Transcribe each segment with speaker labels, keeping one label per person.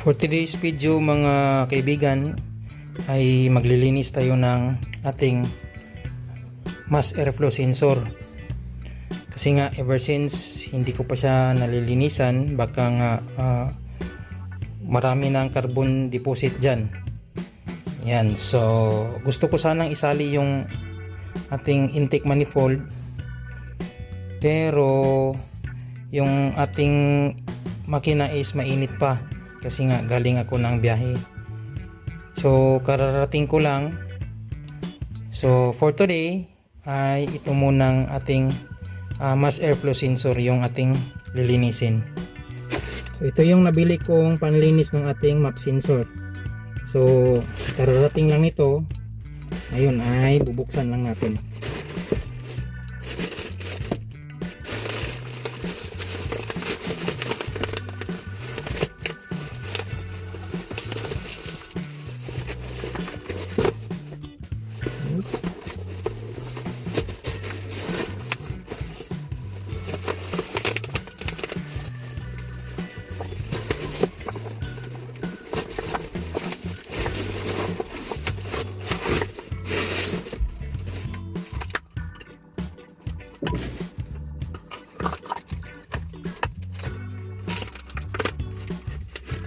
Speaker 1: For today's video mga kaibigan ay maglilinis tayo ng ating mass airflow sensor. Kasi nga ever since hindi ko pa siya nalilinisan baka nga ah, marami ng carbon deposit dyan. Yan, so gusto ko sanang isali yung ating intake manifold pero yung ating makina is mainit pa kasi nga galing ako ng biyahe. So kararating ko lang. So for today ay ito munang ating ah, mass airflow sensor yung ating lilinisin. So ito yung nabili kong panlinis ng ating map sensor. So kararating lang ito ayun ay bubuksan lang natin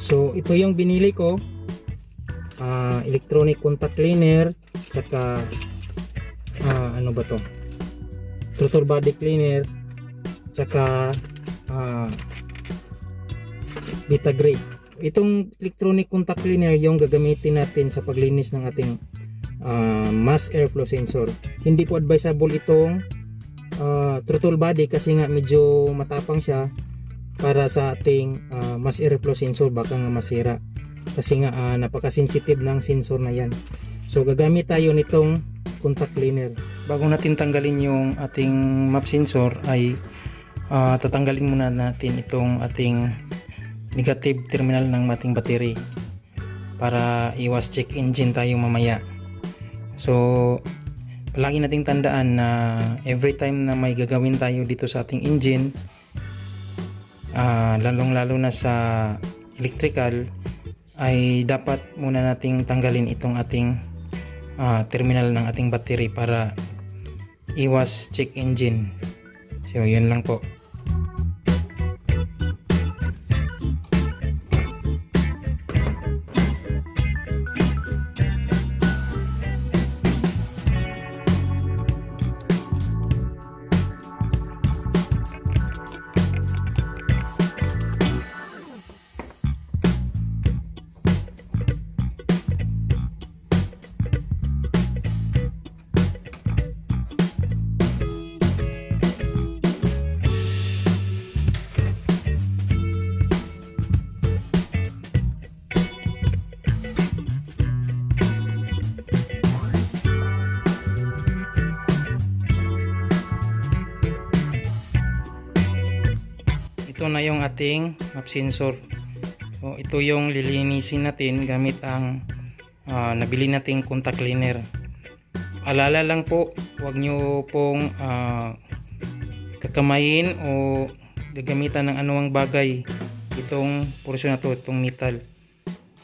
Speaker 1: So ito yung binili ko. Ah, electronic contact cleaner tsaka ah, ano ba to? Throttle body cleaner tsaka ah, Vita Gray. Itong electronic contact cleaner yung gagamitin natin sa paglinis ng ating ah, mass airflow sensor. Hindi po advisable itong ah, throttle body kasi nga medyo matapang siya para sa ating ah, mass airflow sensor baka nga masira. Kasi nga ah, napaka-sensitive ng sensor na yan. So gagamit tayo nitong contact cleaner bago natin tanggalin yung ating map sensor ay ah, tatanggalin muna natin itong ating negative terminal ng ating battery para iwas check engine tayo mamaya. So palagi nating tandaan na every time na may gagawin tayo dito sa ating engine ah, lalong lalo na sa electrical ay dapat muna nating tanggalin itong ating ah, terminal ng ating battery para iwas check engine. So yun lang po ito na yung ating map sensor. So ito yung lilinisin natin gamit ang ah, nabili nating contact cleaner alala lang po huwag nyo pong ah, kakamayin o gagamitan ng anumang bagay itong portion na to itong metal.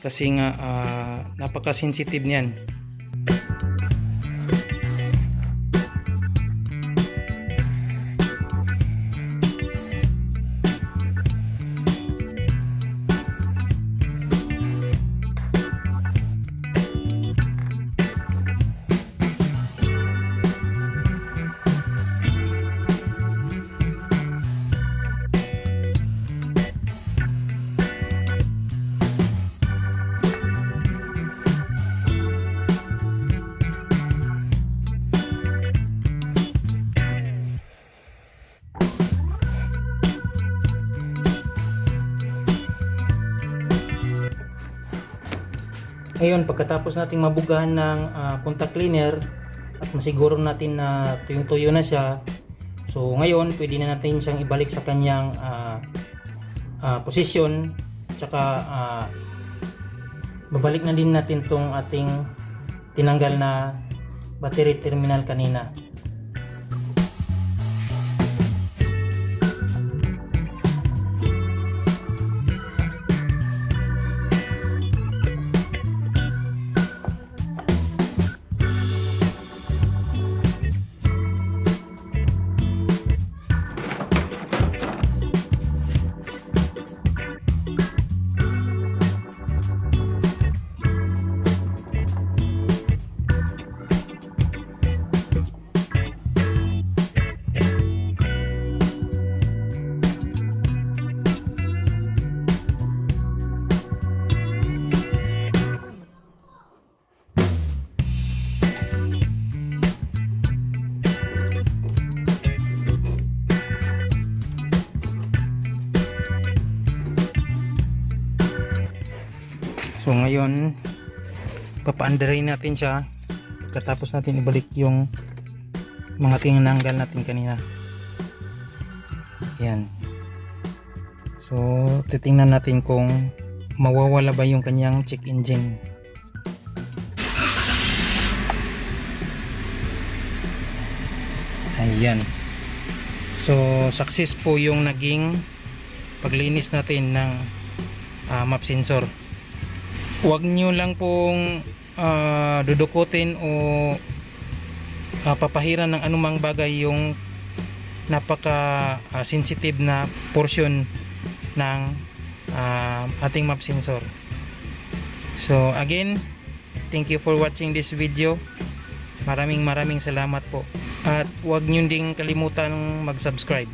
Speaker 1: Kasi nga ah, napaka-sensitive niyan Ngayon, pagkatapos nating mabugahan ng ah, contact cleaner at masiguro natin na tuyong-tuyo na siya, so ngayon, pwede na natin siyang ibalik sa kanyang ah, ah, posisyon, tsaka ah, babalik na din natin tong ating tinanggal na battery terminal kanina. So ngayon, papaandarin natin siya. Pagkatapos natin ibalik yung mga tinanggal natin kanina. Yan. So, titingnan natin kung mawawala ba yung kanyang check engine. Ayan. So, success po yung naging paglinis natin ng ah, map sensor. Huwag nyo lang pong ah, dudukutin o ah, papahiran ng anumang bagay yung napaka ah, sensitive na portion ng ah, ating map sensor. So again, thank you for watching this video. Maraming maraming salamat po. At huwag nyo ding kalimutan mag-subscribe.